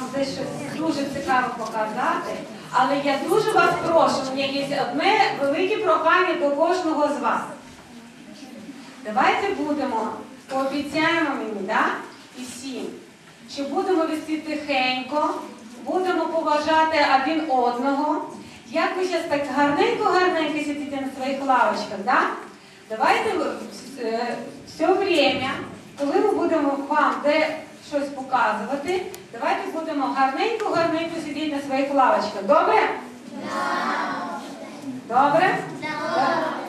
вам дещо дуже цікаво показати. Але я дуже вас прошу, у мене є одне велике прохання до кожного з вас. Давайте будемо, пообіцяємо мені, да? і всім, що будемо вести тихенько, будемо поважати один одного. Як ви зараз так гарненько-гарненько сидите на своїх лавочках, да? давайте е, все время, коли ми будемо вам де щось показувати, давайте будемо гарненько-гарненько сидіти на своїх лавочках. Добре? Добре?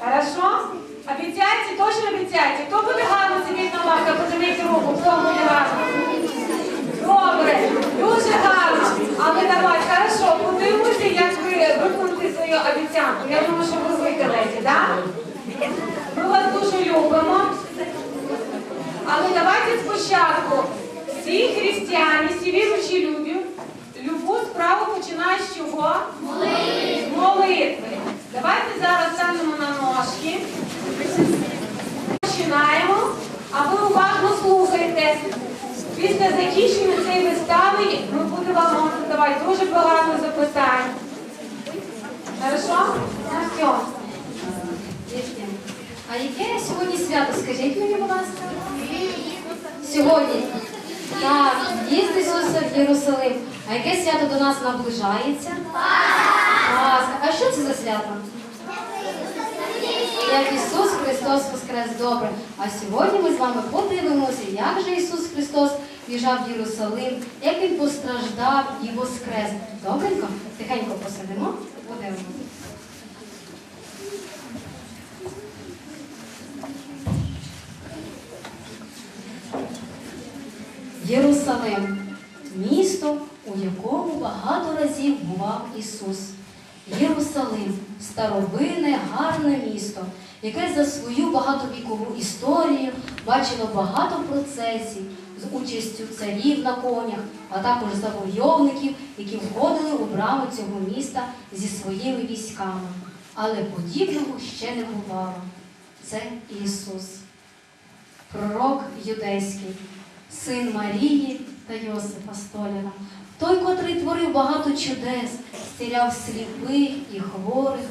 Хорошо? Обіцяйте, точно обіцяйте. Хто буде гарно сидіти на лавках, подивіть руку, хто буде гарно. Добре, дуже гарно. Але давай, хорошо, подивимося, як ви виконуєте свою обіцянку. Я думаю, що ви виконаєте, так? Ми вас дуже любимо. Але давайте спочатку всі християни, всі віруючі люди, любу справу починають з чого? Молитви. Молитви. Давайте зараз станемо на ножки. Починаємо, а ви уважно слухайте. Після закінчення цієї вистави ми будемо вам задавати дуже багато запитань. Хорошо? Все. А яке сьогодні свято? Скажіть мені, будь ласка. Сьогодні. Так, їзд Ісуса в Єрусалим. А яке свято до нас наближається? Пасха. А що це за свято? Як Ісус Христос воскрес добре. А сьогодні ми з вами подивимося, як же Ісус Христос в'їжджав в Єрусалим, як Він постраждав і воскрес. Добренько, тихенько посидимо, подивимося. Єрусалим місто, у якому багато разів бував Ісус. Єрусалим старовинне, гарне місто, яке за свою багатовікову історію бачило багато процесій з участю царів на конях, а також завойовників, які входили у браму цього міста зі своїми військами. Але подібного ще не бувало. Це Ісус пророк юдейський, син Марії та Йосипа Столяра, той, котрий творив багато чудес, стіляв сліпих і хворих,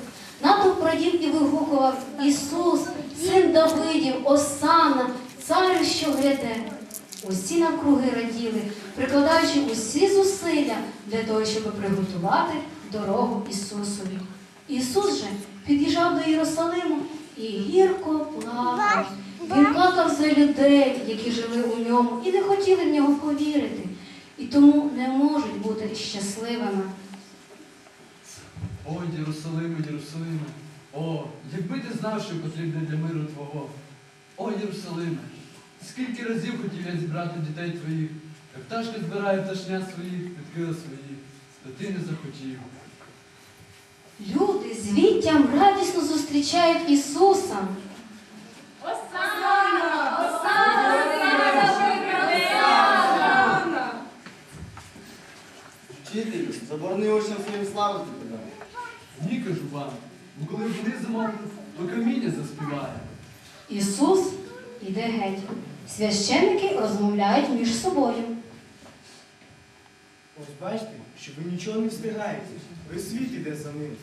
натовп радів і вигукував Ісус, син Давидів, Осана, царю, що гряде. Усі навкруги раділи, прикладаючи усі зусилля для того, щоб приготувати дорогу Ісусові. Ісус же під'їжджав до Єрусалиму і гірко плакав. Він плакав за людей, які жили у ньому, і не хотіли в нього повірити, і тому не можуть бути щасливими. О, Єрусалиме, Єрусалиме, о, якби ти знав, що потрібно для миру Твого. О, Єрусалиме, скільки разів хотів я зібрати дітей твоїх, як пташки збирає пташня своїх, підкрила своїх, та ти не захотів. Люди з віттям радісно зустрічають Ісуса. Вчителю, заборони учням своїм славити тебе. Ні, кажу вам, бо коли вони замовкнуть, то каміння заспіває. Ісус іде геть. Священники розмовляють між собою. Ось бачите, що ви нічого не встигаєте. Весь світ іде за ним.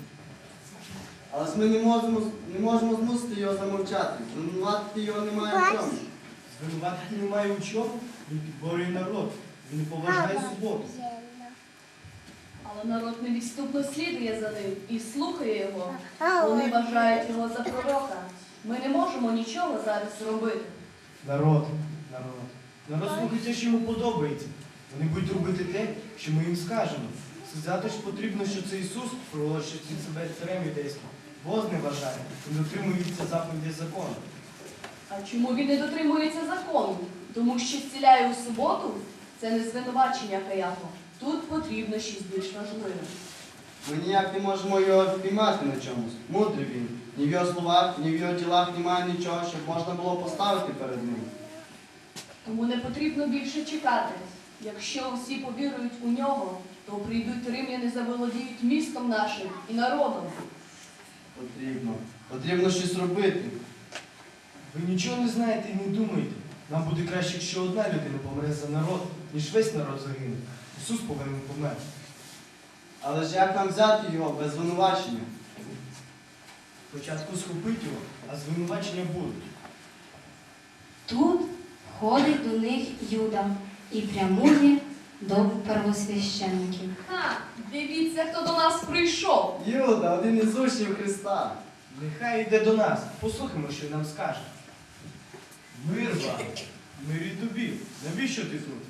Але ж ми не можемо, не можемо змусити його замовчати. Звинуватити його немає в чому. Звинуватити немає у чому. Він підборює народ. Він не поважає суботу. Але народ невідступно слідує за ним і слухає його. Вони вважають його за пророка. Ми не можемо нічого зараз зробити. Народ, народ. Народ слухається, що йому подобається. Вони будуть робити те, що ми їм скажемо. Сказати ж потрібно, що це Ісус, проголошує себе царем юдейським. Бог не вважає, він дотримується заповіді закону. А чому він не дотримується закону? Тому що зціляє у суботу це не звинувачення Каяфо. Тут потрібно щось більш важливе. Ми ніяк не можемо його впіймати на чомусь. Мудрий він. Ні в його словах, ні в його ділах немає нічого, щоб можна було поставити перед ним. Тому не потрібно більше чекати. Якщо всі повірують у нього, то прийдуть римляни заволодіють містом нашим і народом. Потрібно. Потрібно щось робити. Ви нічого не знаєте і не думаєте. Нам буде краще, якщо одна людина помре за народ, ніж весь народ загине. Ісус повинен померти. Але ж як нам взяти його без звинувачення? Спочатку схопить його, а звинувачення будуть. Тут ходить до них Юда і прямує до первосвященників. Ха, дивіться, хто до нас прийшов. Юда, один із учнів Христа. Нехай йде до нас, послухаймо, що він нам скаже. Мир вам! Мир і тобі. Навіщо ти тут?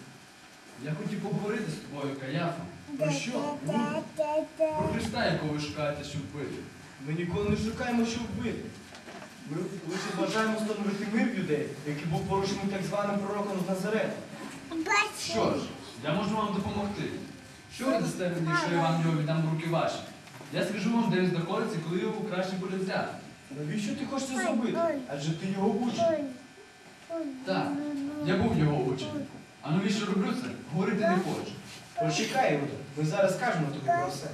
Я хотів поговорити з тобою, Каяфа. Про що? Ну, Про Христа, якого ви шукаєте, щоб вбити. Ми ніколи не шукаємо, що вбити. Ми лише бажаємо встановити мир в юдеї, який був порушений так званим пророком з Назарета. Що ж, я можу вам допомогти. Що ви дасте мені, якщо я вам його віддам в руки ваші? Я скажу вам, де він знаходиться, коли його краще буде взяти. Навіщо ти хочеш це зробити? Адже ти його учень. Так, я був його учень. А навіщо роблю це? Говорити не хочу. Почекай, ми зараз скажемо тобі про все.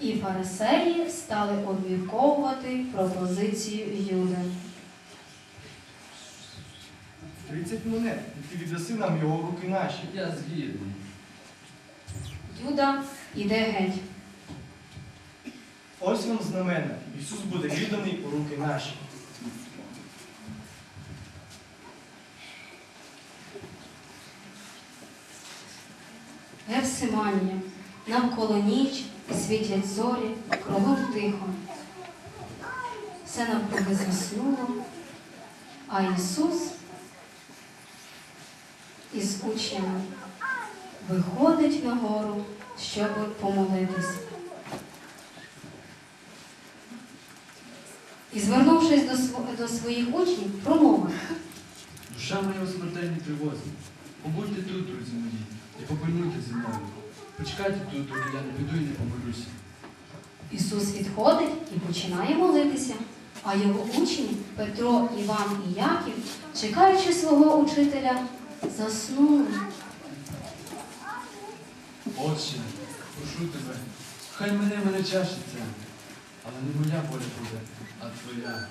І фарисеї стали обмірковувати пропозицію Юди. 30 монет, і ти віддаси нам його в руки наші. Я згідний. Юда іде геть. Ось вам знамена. Ісус буде відданий у руки наші. Гевсиманія. Навколо ніч, світять зорі, кругом тихо. Все навкруги заснуло, а Ісус із учнями виходить на гору, щоб помолитись. І звернувшись до, св- до своїх учнів, промовив. Душа моя у смертельній тривозі. Побудьте тут, друзі мої, і попильнуйте зі мною. Почекайте тут, доки я не піду і не помолюся. Ісус відходить і починає молитися, а його учні Петро, Іван і Яків, чекаючи свого учителя, заснули. Отче, прошу тебе, хай мене мене чашиться, але не моя воля буде, а твоя.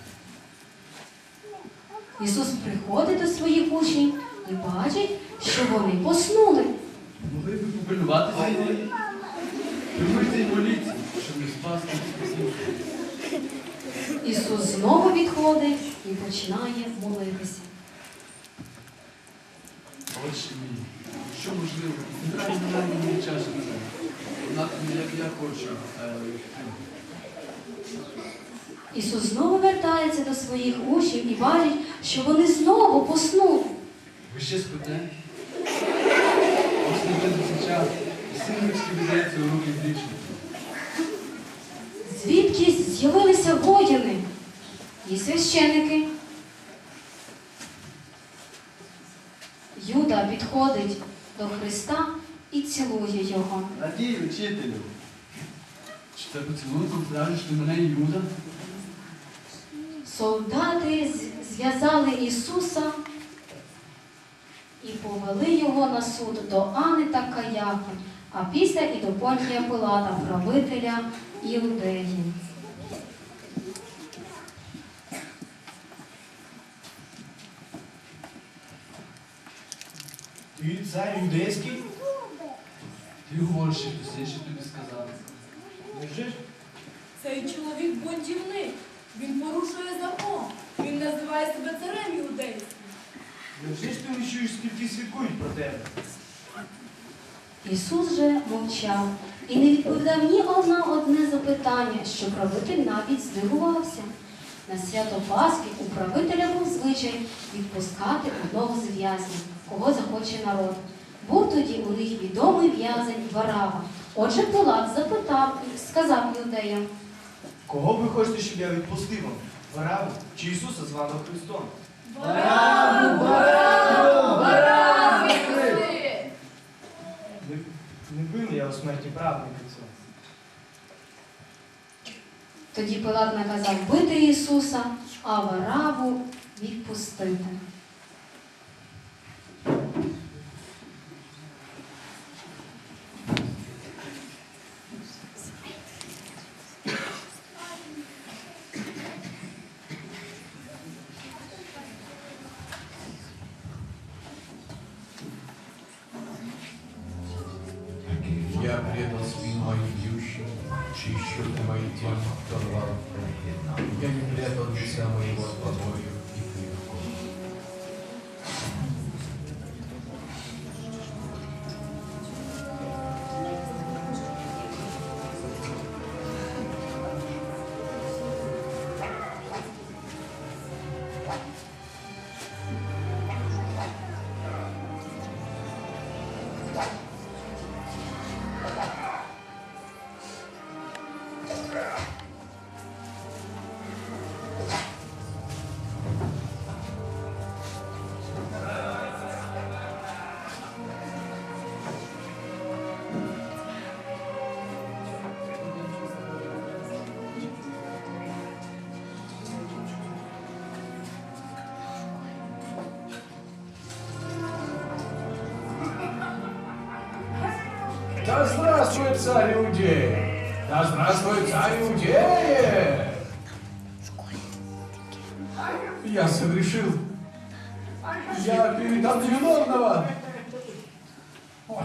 Ісус приходить до своїх учнів і бачить, що вони поснули. Могли б ви попильнувати зі мною? Примийте і моліться, щоб не спасти. Ісус знову відходить і починає молитися. Отче мій, що можливо, нехай не мене мені чашиться. Однак не як я хочу, а як ти. Ісус знову вертається до своїх учнів і бачить, що вони знову поснули. Ви ще спите? Близиться час, і син людський віддається у руки грішників. Звідки з'явилися воїни і священики? Юда підходить до Христа і цілує його. Радій, учителю. Чи це поцілунком скажеш ти мене Юда? Солдати зв'язали Ісуса і повели його на суд до Ани та Каяфи, а після і до Понтія Пилата, правителя Іудеї. Ти цар юдейський? Ти говориш, що хтось інший тобі сказав. Невже ж? Цей чоловік бунтівник. Він порушує закон. Він називає себе царем юдейським. Невже ж ти не чуєш, скільки свідкують про тебе? Ісус же мовчав і не відповідав ні одна одне запитання, що правитель навіть здивувався. На свято Пасхи у правителя був звичай відпускати одного з в'язнів, кого захоче народ. Був тоді у них відомий в'язень Варава. Отже, Пилат запитав, сказав юдеям, Кого ви хочете, щоб я відпустив вам? Вараву чи Ісуса званого Христом? Не, винний я у смерті правди цього. тоді Пилат наказав бити Ісуса, а Вараву відпустити. Здравствует царь Иудеи! Да здравствует царь Иудеи! Я согрешил. Я передал невиновного.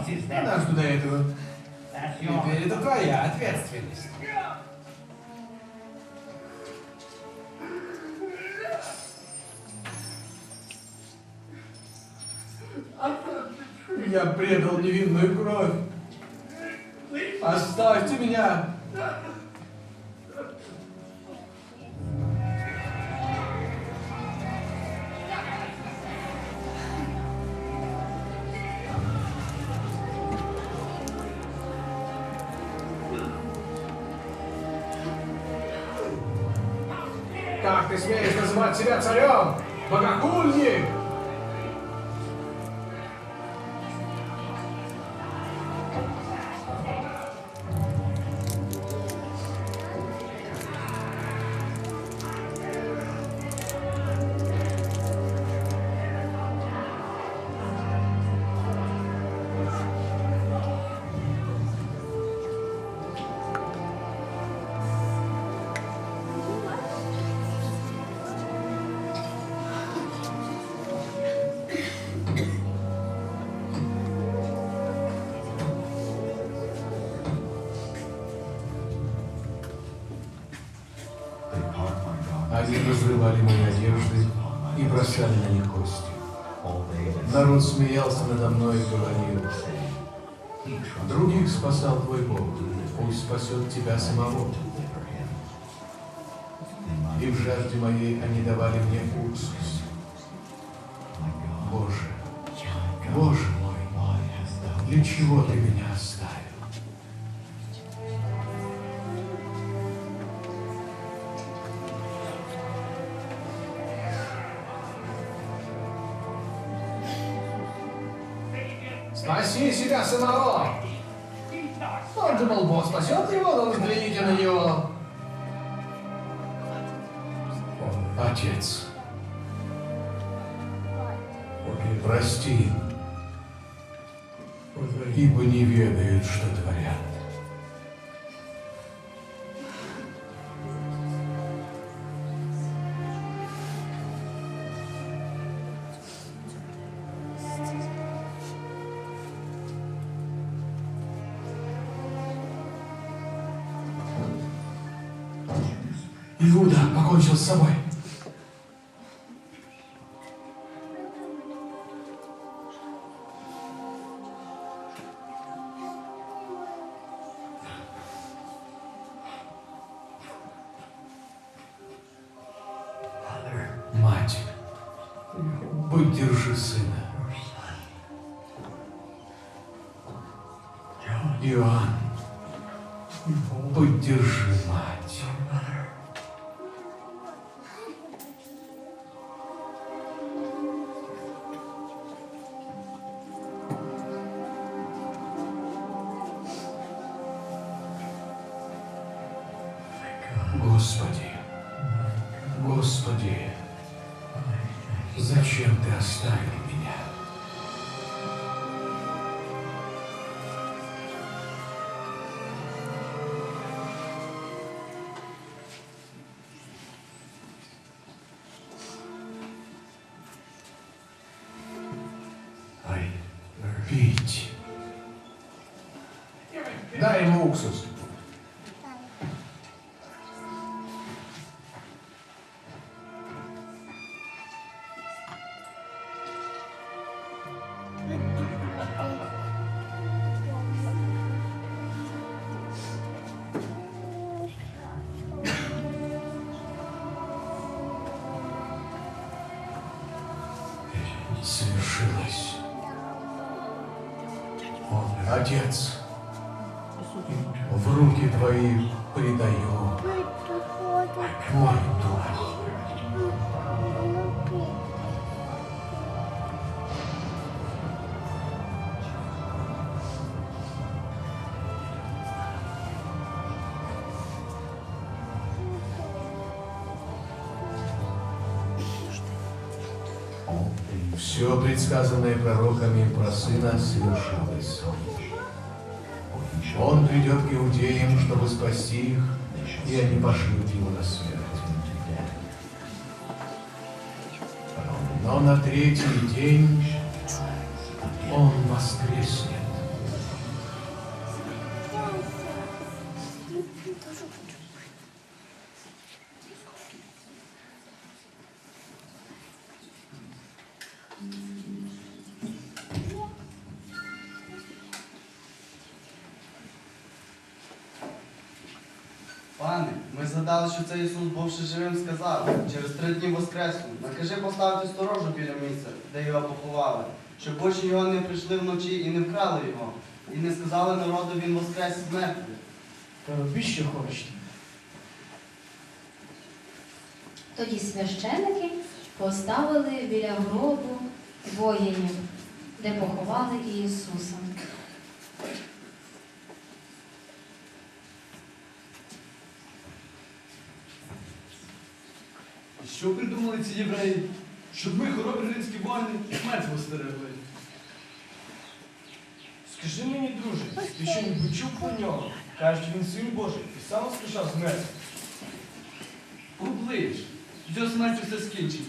Не нас до этого. Теперь это твоя ответственность. Я предал невинную кровь. Оставьте меня! Как ты смеешь называть себя царем? Они разрывали мои одежды и бросали на них кости. Народ смеялся надо мной и говорил, других спасал твой Бог, пусть спасет тебя самого. И в жажде моей они давали мне уксус. Боже, Боже мой, для чего ты Спаси себя самого! Он думал, Бог спасет его, но взгляните на него. Отец, прости, ибо не ведают, что творят. Поддержи сына. Пить. Дай мой. Все предсказанное пророками про сына совершилось. Он придет к иудеям, чтобы спасти их, и они пошлют его на смерть. На третий день згадали, що цей Ісус, бувши живим, сказав, через три дні воскресну. Накажи поставити сторожу біля місця, де його поховали, щоб очі його не прийшли вночі і не вкрали його, і не сказали народу, він воскрес з мертвих. Та робіть, що хочете. Тоді священики поставили біля гробу воїнів, де поховали Ісуса. І що придумали ці євреї? Щоб ми, хоробрі римські воїни, мертво стерегли. Скажи мені, друже, ти що-небудь чув про нього? Кажуть, він син Божий і сам воскрешав з мертвих. Оближ, його смертю все скінчено.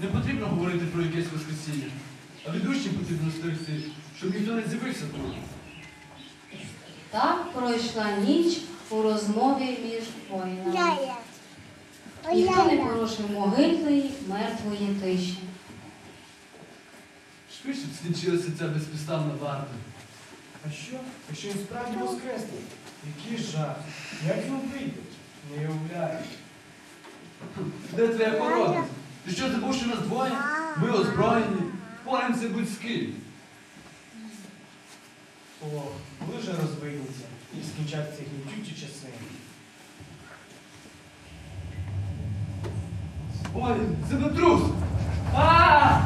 Не потрібно говорити про якесь воскресіння. А від учнів потрібно стерегти, щоб ніхто не з'явився тут. Так пройшла ніч у розмові між воїнами. Ніхто не порушив могильної мертвої тиші. Швидше б скінчилася ця безпідставна варта. А що? Якщо він справді воскресне? Який жах? Як він вийде? Не уявляю. Де твоя породність? Ти що забув, що нас двоє? Ми озброєні, боремося будь з ким. О, коли вже розвидніться і скінчаться ці гнітючі часи. Ой, землетрус! А!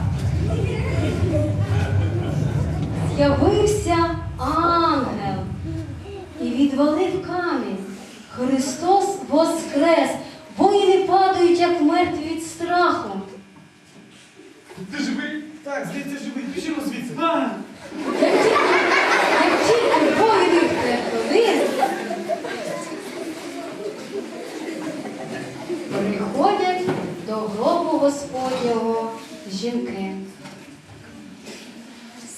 З'явився ангел і відвалив камінь. Христос воскрес! Воїни падають, як мертві від страху. Ти живий? Так, здається, живий, біжимо звідси. А! Як тільки воїни втекли, приходять до гробу Господнього жінки.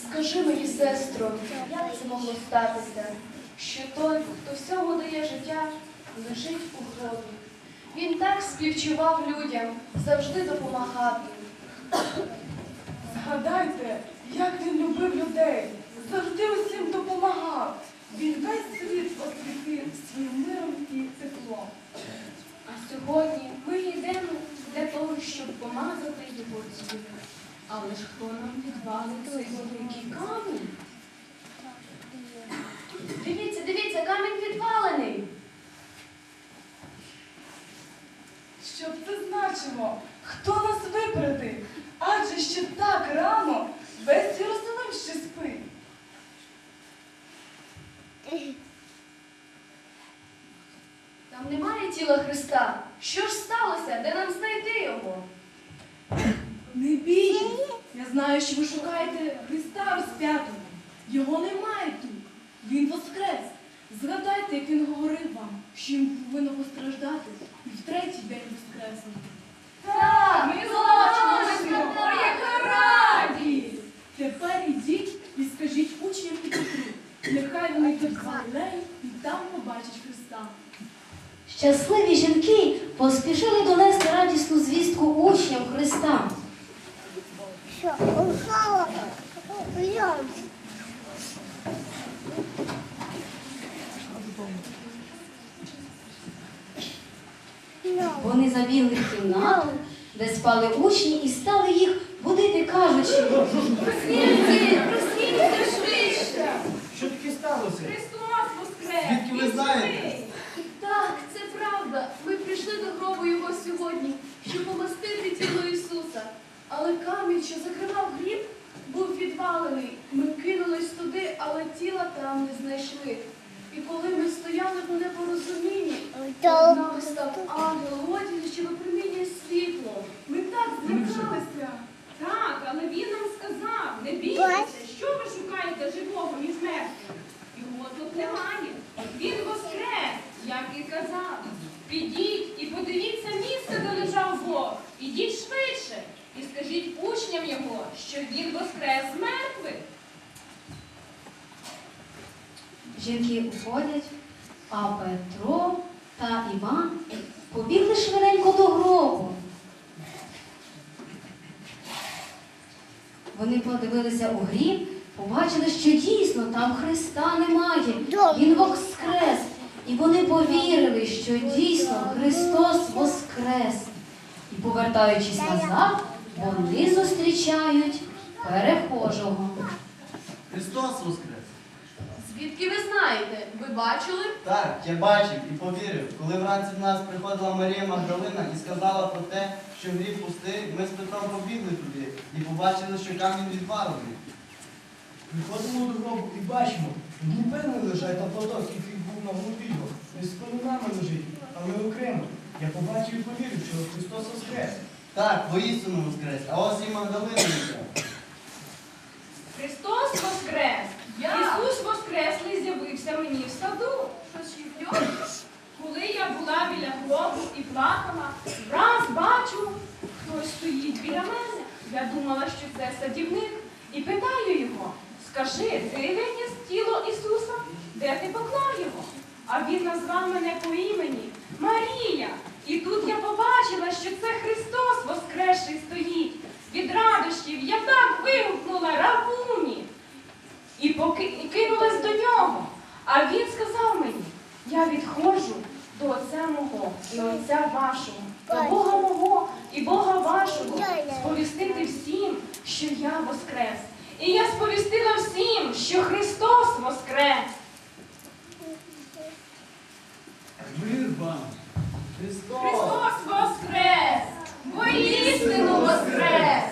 Скажи мені, сестро, як це могло статися, що той, хто всього дає життя, лежить у гробі. Він так співчував людям, завжди допомагав їм. Згадайте, як він любив людей, завжди усім допомагав. Він весь світ освітив своїм миром і теплом. А сьогодні ми йдемо щоб помазати його тіло. Але ж хто нам відвалить той великий камінь? Дивіться, дивіться, камінь відвалений. Що б це значило? Хто нас випередив? Адже ще так рано весь Єрусалим ще спить. Там немає тіла Христа. Що ж сталося? Де нам знайти його? Не бійтесь, я знаю, що ви шукаєте Христа розп'ятого. Його немає тут. Він воскрес. Згадайте, як він говорив вам, що він повинно постраждати і в третій день воскреснути. Так, ми бачимо, О, яка радість! Тепер ідіть і скажіть учням і Петру, нехай вони йдуть в Галилею і там побачать Христа. Щасливі жінки поспішили донести радісну звістку учням Христа. Що, упала? Йом. Вони забігли в кімнату, де спали учні, і стали їх будити. ходити, кажучи. Просніться, просніться швидше. Що таке сталося? Христос воскрес! Звідки ви Він знаєте? живий! Так, це правда. Ми прийшли до гробу його сьогодні, щоб помастити тіло Ісуса. Але камінь, що закривав гріб, був відвалений. Ми кинулись туди, але тіла там не знайшли. І коли ми стояли в непорозумінні, над нами став ангел у одязі, що випромінює світло. Ми так злякалися. Так, але він нам сказав, не бійтеся, що ви шукаєте живого між мертвими? Його тут немає. Він воскрес, як і казав. Підіть і подивіться місце, де лежав Бог. Ідіть швидше і скажіть учням його, що він воскрес з мертвих. Жінки уходять, а Петро та Іван побігли швиденько до гробу. Вони подивилися у гріб, побачили, що дійсно там Христа немає. Він воскрес. І вони повірили, що дійсно Христос воскрес. І повертаючись назад, вони зустрічають перехожого. Христос воскрес! Звідки ви знаєте? Ви бачили? Так, я бачив і повірив. Коли вранці в нас приходила Марія Магдалина і сказала про те, що гріб пустий, ми з Петром побігли туди і побачили, що камінь відвалений. Приходимо до гробу і бачимо, певно лежать на платок, який був на голові його. Десь нами лежить, але окремо. Я побачив і повірив, що Христос воскрес. Так, воістину воскрес. А ось і Магдалина. Христос воскрес! Ісус воскреслий з'явився мені в саду. Коли я була біля гробу і плакала, враз бачу, хтось стоїть біля мене. Я думала, що це садівник, і питаю його: скажи, ти виніс тіло Ісуса? Де ти поклав його? А він назвав мене по імені Марія. І тут я побачила, що це Христос воскресший стоїть. Від радощів я так вигукнула Равуні і поки- і кинулась до нього. А він сказав мені, я відходжу до Отця мого і Отця вашого, до Бога мого і Бога вашого, сповістити всім, що я воскрес. І я сповістила всім, що Христос воскрес. Мир вам! Христос! Христос воскрес! Воістину воскрес!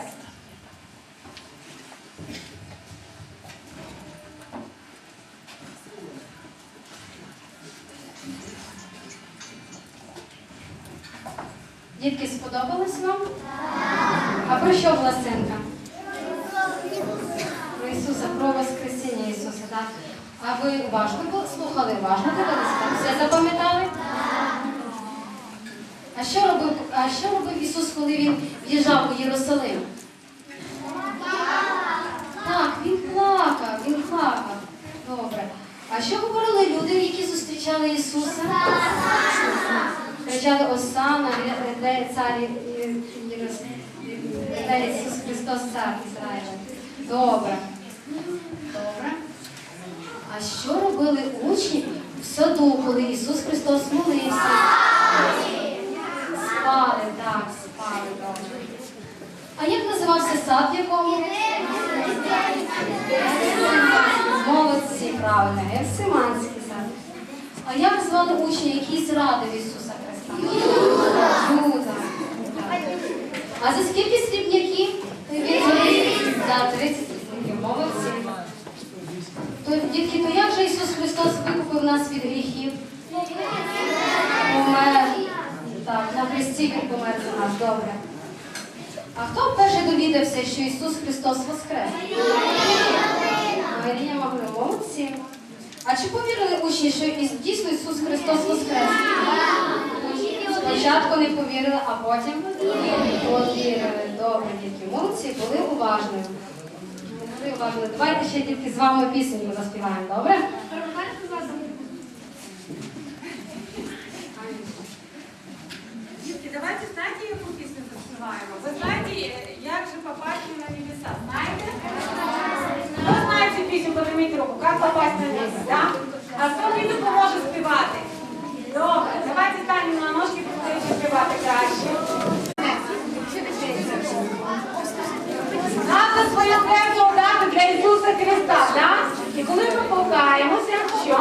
Дітки, сподобалось вам? А про що власенка? Про Ісуса, про Воскресіння Ісуса, так? А ви уважно слухали, уважно дивилися? Так? Все запам'ятали? А що робив, а що робив Ісус, коли Він в'їжджав у Єрусалим? Так, він плакав, він плакав. Добре. А що говорили люди, які зустрічали Ісуса? Кричали Осана, де цар е, Єрус- де Ісус Христос цар Ізраїля. Добре. Добре. А що робили учні в саду, коли Ісус Христос молився? Спали, так, спали, добре. А як називався сад, в якому? Молодці, правильно, Гефсиманський сад. А як звали учні, які зрадив Ісуса Христа? Юда. А за скільки срібняків? За 30 срібняків. Молодці. Дітки, то як же Ісус Христос викупив нас від гріхів? Помер. Так, на хресті Він помер за нас. Добре. А хто перший довідався, що Ісус Христос воскрес? Марія Магдалина. Молодці. А чи повірили учні, що дійсно Ісус Христос воскрес? Спочатку не повірили, а потім повірили. Добре, дітки. Молодці, були уважними. Були уважними. Давайте ще дітки з вами пісеньку заспіваємо, добре? Дітки, давайте знаєте, яку пісню заспіваємо? Ви знаєте, як же попасть на небеса? Знаєте? Хто знає цю пісню, подниміть руку. Як попасть на небеса? А хто мені допоможе співати? Добре, давайте станемо на ножки, будемо відкривати краще. Надо своє серце дати для Ісуса Христа, так? І коли ми покаємося, що?